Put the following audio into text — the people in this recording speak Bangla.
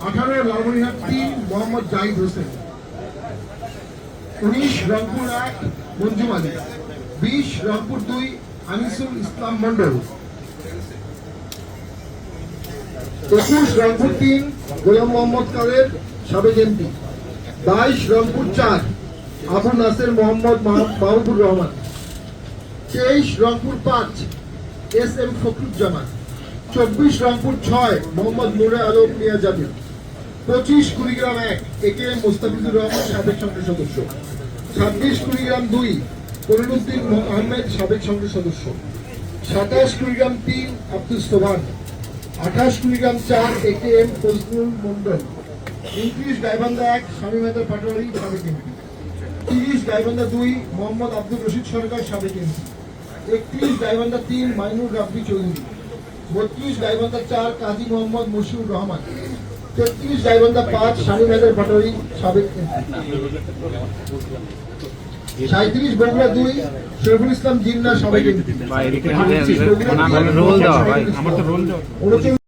আঠারো লালমনিরহাট তিন মোহাম্মদ জাহিদ হোসেন। উনিশ রংপুর এক মঞ্জুম আলী। বিশ রংপুর দুই আনিসুল ইসলাম মন্ডল একুশ রংপুর তিন গোলাম মোহাম্মদ কাদের, সাবেক এমপি। বাইশ রংপুর চার আবু নাসের মোহাম্মদ মাহ- মাহবুবুর রহমান। তেইশ রংপুর পাঁচ এস এম ফখরুজ্জামান। চব্বিশ রংপুর ছয় মোহাম্মদ নুরে আলম মিয়া জাবির পঁচিশ কুড়িগ্রাম এক এ কে এম মোস্তাফিজুর রহমান সাবেক সংসদ সদস্য। ছাব্বিশ কুড়িগ্রাম দুই করিমুদ্দিন আহমেদ সাবেক সংসদ সদস্য। সাতাশ কুড়িগ্রাম তিন, আব্দুল সোহান আঠাশ কুড়িগ্রাম চার এ কে এম ফজলুল মন্ডল উনত্রিশ গাইবান্ধা এক, স্বামী মেহতা পাটোয়ারি সাবেক এমপি তিরিশ গাইবান্ধা দুই, মোহাম্মদ আব্দুল রশিদ সরকার সাবেক এমপি একত্রিশ গাইবান্ধা তিন, মাইনুর রাব্বি চৌধুরী। বত্রিশ গাইবান্ধা চার, কাজী মোহাম্মদ মশিউর রহমান। তেত্রিশ গাইবান্ধা পাঁচ স্বামী মেহতার পাটোয়ারি সাবেক সাঁত্রিশ বগুড়া দুই শরীফুল ইসলাম জিন্না সাবেক